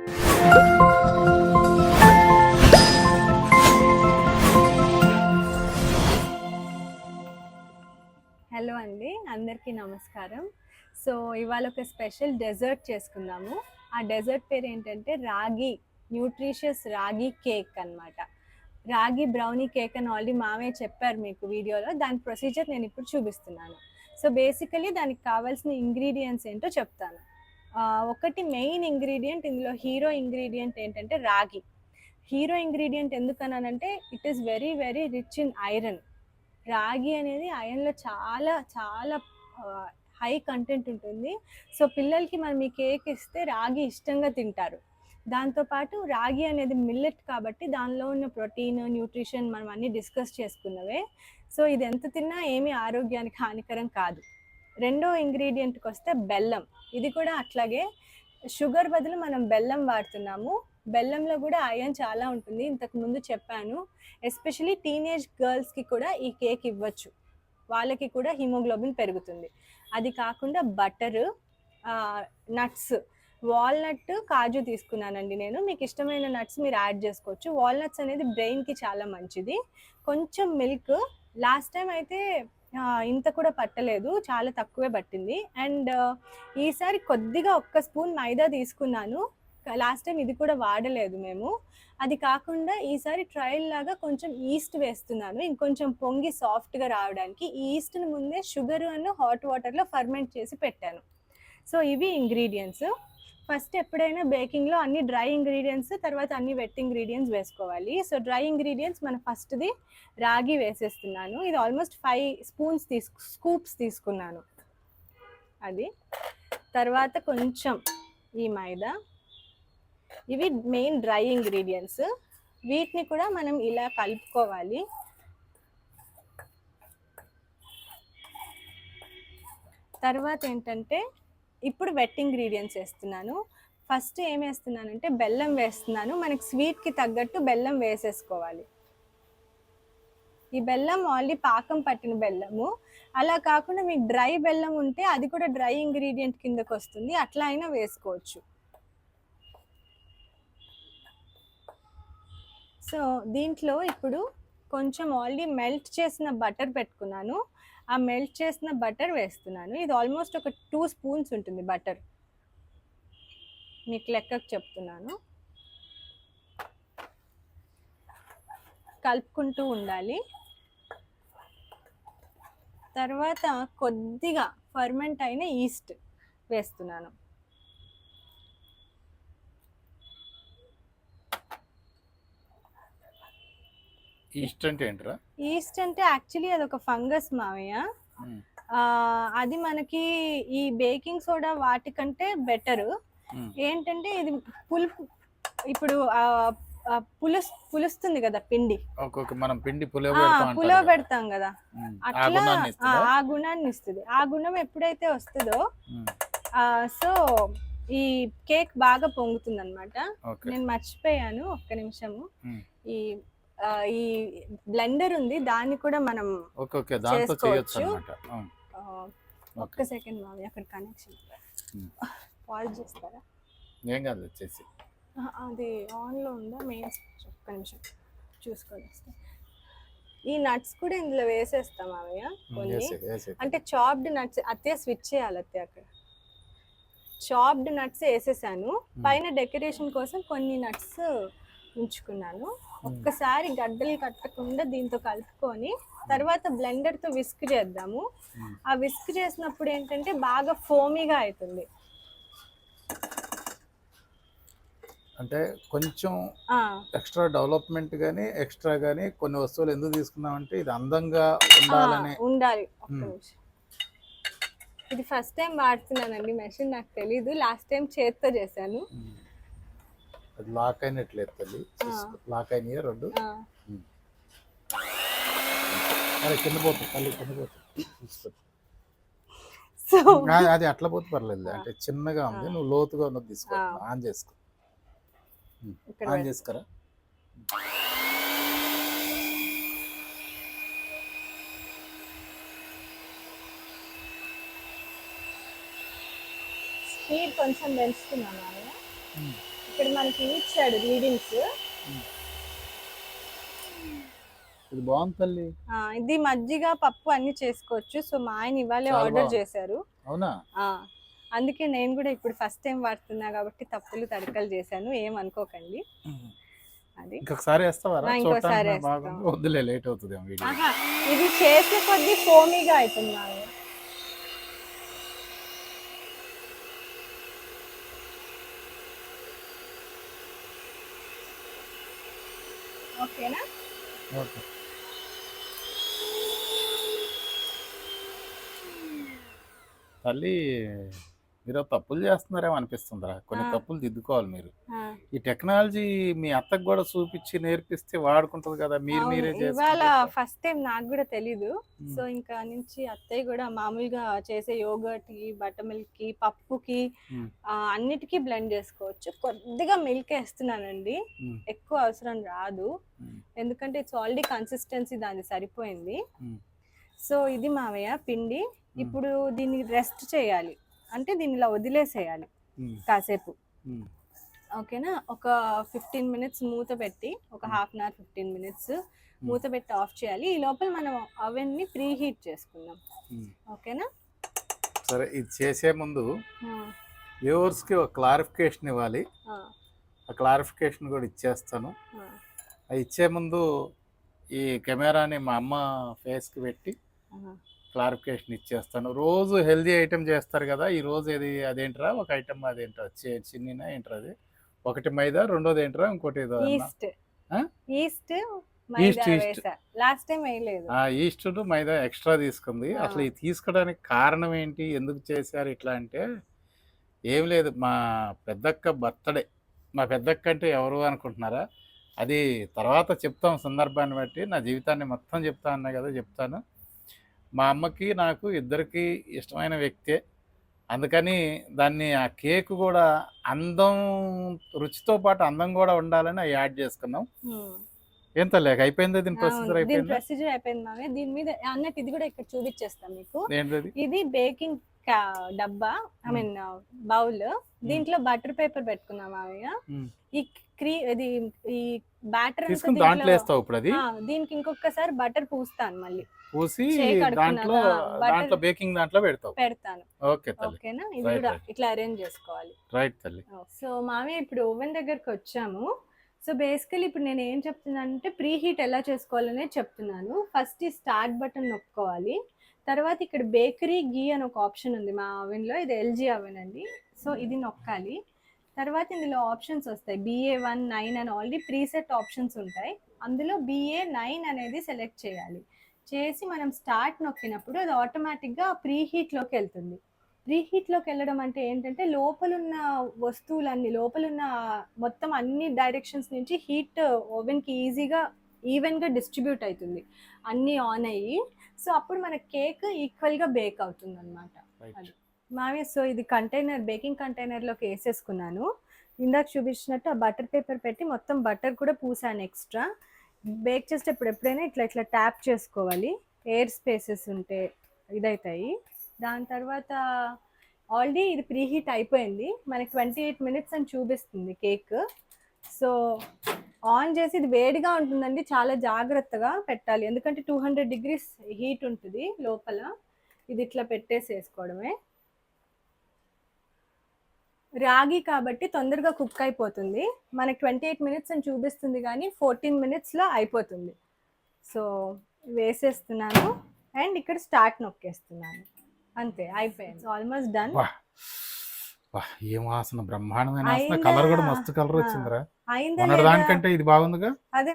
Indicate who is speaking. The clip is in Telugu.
Speaker 1: హలో అండి అందరికీ నమస్కారం. సో ఇవాళ ఒక స్పెషల్ డెజర్ట్ చేసుకుందాము. ఆ డెజర్ట్ పేరు ఏంటంటే రాగి న్యూట్రిషియస్ రాగి కేక్ అన్నమాట. రాగి బ్రౌనీ కేక్ అని ఆల్రెడీ మామయ్య చెప్పారు మీకు వీడియోలో. దాని ప్రొసీజర్ నేను ఇప్పుడు చూపిస్తున్నాను. సో బేసికలీ దానికి కావాల్సిన ఇంగ్రీడియంట్స్ ఏంటో చెప్తాను. ఒకటి మెయిన్ ఇంగ్రీడియంట్ ఇందులో హీరో ఇంగ్రీడియంట్ ఏంటంటే రాగి. Hero ingredient ఎందుకన్నానంటే it is very very rich in iron. రాగి అనేది ఐరన్లో చాలా చాలా హై కంటెంట్ ఉంటుంది. సో పిల్లలకి మనం ఈ కేక్ ఇస్తే రాగి ఇష్టంగా తింటారు. దాంతోపాటు రాగి అనేది మిల్లెట్ కాబట్టి దానిలో ఉన్న ప్రోటీన్ న్యూట్రిషన్ మనం అన్నీ డిస్కస్ చేసుకున్నవే. సో ఇది ఎంత తిన్నా ఏమీ ఆరోగ్యానికి హానికరం కాదు. రెండో ఇంగ్రీడియంట్కి వస్తే బెల్లం. ఇది కూడా అట్లాగే షుగర్ బదులు మనం బెల్లం వాడుతున్నాము. బెల్లంలో కూడా ఐరన్ చాలా ఉంటుంది. ఇంతకు ముందు చెప్పాను. ఎస్పెషలీ టీనేజ్ గర్ల్స్కి కూడా ఈ కేక్ ఇవ్వచ్చు. వాళ్ళకి కూడా హిమోగ్లోబిన్ పెరుగుతుంది. అది కాకుండా బటర్ నట్స్. వాల్నట్ కాజు తీసుకున్నానండి నేను. మీకు ఇష్టమైన నట్స్ మీరు యాడ్ చేసుకోవచ్చు. వాల్నట్స్ అనేది బ్రెయిన్కి చాలా మంచిది. కొంచెం మిల్క్. లాస్ట్ టైం అయితే ఇంత కూడా పట్టలేదు చాలా తక్కువే పట్టింది. అండ్ ఈసారి కొద్దిగా ఒక్క స్పూన్ మైదా తీసుకున్నాను. లాస్ట్ టైం ఇది కూడా వాడలేదు మేము. అది కాకుండా ఈసారి ట్రయల్ లాగా కొంచెం ఈస్ట్ వేస్తున్నాను. ఇంకొంచెం పొంగి సాఫ్ట్గా రావడానికి ఈ ఈస్ట్ని ముందే షుగర్ అన్న హాట్ వాటర్లో ఫర్మెంట్ చేసి పెట్టాను. సో ఇవి ఇంగ్రీడియంట్స్. ఫస్ట్ ఎప్పుడైనా బేకింగ్లో అన్ని డ్రై ఇంగ్రీడియంట్స్ తర్వాత అన్ని వెట్ ఇంగ్రీడియంట్స్ వేసుకోవాలి. సో డ్రై ఇంగ్రీడియంట్స్ మన ఫస్ట్ది రాగి వేసేస్తున్నాను. ఇది ఆల్మోస్ట్ ఫైవ్ స్పూన్స్ తీసుకు స్కూప్స్ తీసుకున్నాను. అది. తర్వాత కొంచెం ఈ మైదా. ఇవి మెయిన్ డ్రై ఇంగ్రీడియంట్స్. వీటిని కూడా మనం ఇలా కలుపుకోవాలి. తర్వాత ఏంటంటే ఇప్పుడు వెట్ ఇంగ్రీడియంట్స్ వేస్తున్నాను. ఫస్ట్ ఏం వేస్తున్నానంటే బెల్లం వేస్తున్నాను. మనకి స్వీట్కి తగ్గట్టు బెల్లం వేసేసుకోవాలి. ఈ బెల్లం ఓన్లీ పాకం పట్టిన బెల్లము. అలా కాకుండా మీకు డ్రై బెల్లం ఉంటే అది కూడా డ్రై ఇంగ్రీడియంట్ కిందకు వస్తుంది. అట్లా అయినా వేసుకోవచ్చు. సో దీంట్లో ఇప్పుడు కొంచెం ఆల్రెడీ మెల్ట్ చేసిన బటర్ పెట్టుకున్నాను. ఆ మెల్ట్ చేసిన బటర్ వేస్తున్నాను. ఇది ఆల్మోస్ట్ ఒక టూ స్పూన్స్ ఉంటుంది బటర్. మీకు లెక్కకు చెప్తున్నాను. కలుపుకుంటూ ఉండాలి. తర్వాత కొద్దిగా ఫర్మెంట్ అయిన ఈస్ట్ వేస్తున్నాను.
Speaker 2: ఈస్ట్ అంటే ఏంట్రా?
Speaker 1: ఈస్ట్ అంటే యాక్చువల్లీ అది ఒక ఫంగస్ మావయ్య. అది మనకి ఈ బేకింగ్ సోడా వాటికంటే బెటర్. ఏంటంటే ఇది పులుపు ఇప్పుడు పులుస్ పులుస్తుంది కదా పిండి.
Speaker 2: మనం పిండి పులివ
Speaker 1: ఆ,
Speaker 2: పెడతాం కదా.
Speaker 1: అట్లా ఆ, గుణాన్ని ఇస్తుంది. ఆ గుణం ఎప్పుడైతే వస్తుందో సో ఈ కేక్ బాగా పొంగుతుంది అనమాట నేను మర్చిపోయాను ఒక్క నిమిషము. ఈ ఈ బ్లెండర్ ఉంది దాన్ని కూడా మనం
Speaker 2: ఓకే ఓకే దాంతో చేయొచ్చు
Speaker 1: ఒక్క సెకండ్ మావి అక్కడ కనెక్షన్. పాజ్ చేస్తారా?
Speaker 2: ఏం కాదు వచ్చేసి.
Speaker 1: అది ఆన్లో ఉందా? మెయిన్ ఒక్క నిమిషం. చూసుకొని వస్తా. ఈ నట్స్ కూడా ఇందులో వేసేస్తాం మావయ్య కొన్ని. అంటే చాప్డ్ నట్స్ అత్తే స్విచ్ చేయాలి అత్తే అక్కడ. చాప్డ్ నట్స్ వేసేసాను. పైన డెకరేషన్ కోసం కొన్ని నట్స్ ఉంచుకున్నాను. ఒక్కసారి గడ్డలు కట్టకుండా దీంతో కలుపుకొని తర్వాత blender తో విస్క్ చేద్దాము. ఆ విస్క్ చేసినప్పుడు ఏంటంటే బాగా ఫోమీగా అవుతుంది
Speaker 2: అంటే కొంచెం ఎక్స్ట్రా డెవలప్మెంట్ గానీ ఎక్స్ట్రా గానీ కొన్ని వస్తువులు ఎందుకు తీసుకున్నామంటే ఇది అందంగా ఉండాలని.
Speaker 1: ఉండాలి. ఇది ఫస్ట్ టైం వాడుతున్నానండి. మెషిన్ నాకు తెలీదు. లాస్ట్ టైం చేత్తో చేశాను.
Speaker 2: అది లాక్ అయినట్లేదు తల్లి లాక్ అయినాయి రెండు? అరే కింద పోతుంది తల్లి కింద పోతుంది అది అట్లా పోతే పర్లేదు. అంటే చిన్నగా ఉంది. నువ్వు లోతుగా ఉన్నది తీసుకో. ఆన్ చేసుకో. ఆన్. చేసుకురా?
Speaker 1: స్పీడ్ కొంచెం పెంచుతున్నాను ఇక్కడ మనకి ఇచ్చాడు రీడింగ్స్.
Speaker 2: ఇది బాగుంది తల్లి.
Speaker 1: ఇది మజ్జిగ పప్పు అన్ని చేసుకోవచ్చు. సో మా ఆయన ఇవాళే ఆర్డర్. చేశారు.
Speaker 2: అవునా?
Speaker 1: ఆ, అందుకే నేను కూడా ఇప్పుడు ఫస్ట్ టైం వాడుతున్నా కాబట్టి తప్పులు తడకలు చేశాను. ఏం అనుకోకండి. అది.
Speaker 2: ఇంకొకసారి వేస్తావా
Speaker 1: ఇంకోసారి
Speaker 2: వద్దులే లేట్ అవుతుంది
Speaker 1: ఇది చేసే కొద్ది ఫోమీగా అవుతున్నాను ఓకేనా?
Speaker 2: ఓకే. తల్లి మీరు తప్పులు చేస్తున్నారేమో అనిపిస్తుందిరా. కొన్ని. తప్పులు దిద్దుకోవాలి మీరు. ఈ టెక్నాలజీ మీ అత్తకు కూడా చూపించి నేర్పిస్తే వాడుకుంటది కదా మీరు. మీరే
Speaker 1: ఇవాళ ఫస్ట్ టైం నాకు కూడా తెలీదు. సో ఇంకా నుంచి అత్తయ్య కూడా మామూలుగా చేసే యోగర్ట్కి బటర్ మిల్క్కి పప్పుకి అన్నిటికీ బ్లెండ్ చేసుకోవచ్చు. కొద్దిగా మిల్క్ వేస్తున్నానండి. ఎక్కువ అవసరం రాదు. ఎందుకంటే ఇట్స్ ఆల్రెడీ కన్సిస్టెన్సీ దాని సరిపోయింది. సో ఇది మావయ్య పిండి. ఇప్పుడు దీన్ని రెస్ట్ చేయాలి. అంటే దీన్ని ఇలా వదిలేసేయాలి. కాసేపు. ఓకేనా ఒక ఫిఫ్టీన్ మినిట్స్ మూత పెట్టి ఒక. Half an hour fifteen minutes మూత పెట్టి ఆఫ్ చేయాలి ఈ లోపల మనం అవెన్ని ప్రీ హీట్ చేసుకుందాం. ఓకేనా
Speaker 2: సరే ఇది చేసే ముందు
Speaker 1: ఆ,
Speaker 2: వ్యూవర్స్కి ఒక క్లారిఫికేషన్ ఇవ్వాలి
Speaker 1: ఆ,
Speaker 2: క్లారిఫికేషన్ కూడా ఇచ్చేస్తాను. అది ఇచ్చే ముందు ఈ కెమెరాని మా అమ్మ ఫేస్కి పెట్టి. క్లారిఫికేషన్ ఇచ్చేస్తాను. రోజు హెల్దీ ఐటెం చేస్తారు కదా ఈ రోజు ఇది అదేంట్రా? ఒక ఐటమ్ అదేంట్రా? చి- చిన్నినా ఏంట్రా అది? ఒకటి మైదా రెండోది ఏంట్రా? ఇంకోటి ఏదో.
Speaker 1: ఈస్ట్? ఈస్ట్ మైదా
Speaker 2: ఈస్ట్,
Speaker 1: లాస్ట్ టైం వేయలేదు.
Speaker 2: ఈస్ట్ మైదా ఎక్స్ట్రా తీసుకుంది. అసలు ఇది తీసుకోవడానికి కారణం ఏంటి? ఎందుకు చేశారు ఇట్లా అంటే ఏం లేదు. మా పెద్దక్క బర్త్డే. మా పెద్దక్క అంటే ఎవరు అనుకుంటున్నారా? అది తర్వాత చెప్తాం సందర్భాన్ని బట్టి నా జీవితాన్ని మొత్తం చెప్తా అన్నా కదా చెప్తాను. మా అమ్మకి నాకు ఇద్దరికి ఇష్టమైన వ్యక్తే. అందుకని దాన్ని ఆ కేక్ కూడా అందం రుచితో పాటు అందం కూడా ఉండాలని యాడ్ చేసుకున్నాం. ఏం తల్లేక అయిపోయిందా దీని ప్రొసీజర్ అయిపోయిందా?
Speaker 1: ప్రొసీజర్ అయిపోయింది మామే దీని మీద అన్నట్టు ఇది కూడా ఇక్కడ చూపించేస్తాం మీకు. ఇది బేకింగ్ డబ్బా ఐ
Speaker 2: Hmm.
Speaker 1: Mean bowl. దీంట్లో బటర్ పేపర్ పెట్టుకున్నాం మామయ్య
Speaker 2: Hmm.
Speaker 1: ఈ క్రీ ఇది ఈ బ్యాటర్
Speaker 2: దాంట్లో వేస్తావు ఇప్పుడు అది?
Speaker 1: దీనికి ఇంకొకసారి బటర్ పూస్తాను మళ్ళీ.
Speaker 2: పూసి దాంట్లో దాంట్లో బేకింగ్ దాంట్లో పెడతావు.
Speaker 1: పెడతాను.
Speaker 2: ఓకే తల్లి.
Speaker 1: ఓకేనా? ఇది కూడా. ఇట్లా అరేంజ్ చేసుకోవాలి.
Speaker 2: రైట్ తల్లి.
Speaker 1: సో మామయ్య ఇప్పుడు ఓవెన్ దగ్గరకు వచ్చాము. సో బేసికలీ ఇప్పుడు నేను ఏం చెప్తున్నానంటే ప్రీ హీట్ ఎలా చేసుకోవాలనే చెప్తున్నాను. ఫస్ట్ ఈ స్టార్ట్ బటన్ నొక్కోవాలి. తర్వాత ఇక్కడ బేకరీ గీ అని ఒక ఆప్షన్ ఉంది మా ఓవెన్లో ఇది ఎల్జీ ఓవెన్ అండి. సో ఇది నొక్కాలి. తర్వాత ఇందులో ఆప్షన్స్ వస్తాయి. బిఏ వన్ నైన్ అని ఆల్రెడీ ప్రీసెట్ ఆప్షన్స్ ఉంటాయి. అందులో బిఏ నైన్ అనేది సెలెక్ట్ చేయాలి. చేసి మనం స్టార్ట్ నొక్కినప్పుడు అది ఆటోమేటిక్గా ప్రీ హీట్లోకి వెళ్తుంది. ప్రీ హీట్లోకి వెళ్ళడం అంటే ఏంటంటే లోపలున్న వస్తువులన్నీ లోపలున్న మొత్తం అన్ని డైరెక్షన్స్ నుంచి హీట్ ఓవెన్కి ఈజీగా ఈవెన్గా డిస్ట్రిబ్యూట్ అవుతుంది. అన్నీ ఆన్ అయ్యి సో అప్పుడు మన కేక్ ఈక్వల్గా బేక్ అవుతుంది అనమాట మావి సో ఇది కంటైనర్ బేకింగ్ కంటైనర్లోకి వేసేసుకున్నాను ఇందాక చూపించినట్టు ఆ బటర్ పేపర్ పెట్టి మొత్తం బటర్ కూడా పూసాను ఎక్స్ట్రా బేక్ చేసేటప్పుడు ఎప్పుడైనా ఇట్లా ఇట్లా ట్యాప్ చేసుకోవాలి. ఎయిర్ స్పేసెస్ ఉంటే ఇదవుతాయి దాని తర్వాత ఆల్రెడీ ఇది ప్రీ హీట్ అయిపోయింది. మనకి ట్వంటీ ఎయిట్ మినిట్స్ అని చూపిస్తుంది కేక్ సో ఆన్ చేసి ఇది వేడిగా ఉంటుందండి చాలా జాగ్రత్తగా పెట్టాలి. ఎందుకంటే టూ హండ్రెడ్ డిగ్రీస్ హీట్ ఉంటుంది లోపల. ఇది ఇట్లా పెట్టేసి వేసుకోవడమే రాగి కాబట్టి తొందరగా కుక్ అయిపోతుంది. మనకి ట్వంటీ ఎయిట్ మినిట్స్ అని చూపిస్తుంది కానీ ఫోర్టీన్ మినిట్స్లో అయిపోతుంది. సో వేసేస్తున్నాను. అండ్ ఇక్కడ స్టార్ట్ నొక్కేస్తున్నాను. అంతే అయిపోయింది. ఆల్మోస్ట్ డన్
Speaker 2: వా ఏం వాసన బ్రహ్మాండమైన వాసన
Speaker 1: అయిందా?
Speaker 2: కలర్ కూడా మస్తు కలర్. వచ్చిందిరా
Speaker 1: అయిందా
Speaker 2: మొన్నటి
Speaker 1: లేదా?
Speaker 2: దానికంటే ఇది బాగుందిగా
Speaker 1: అదే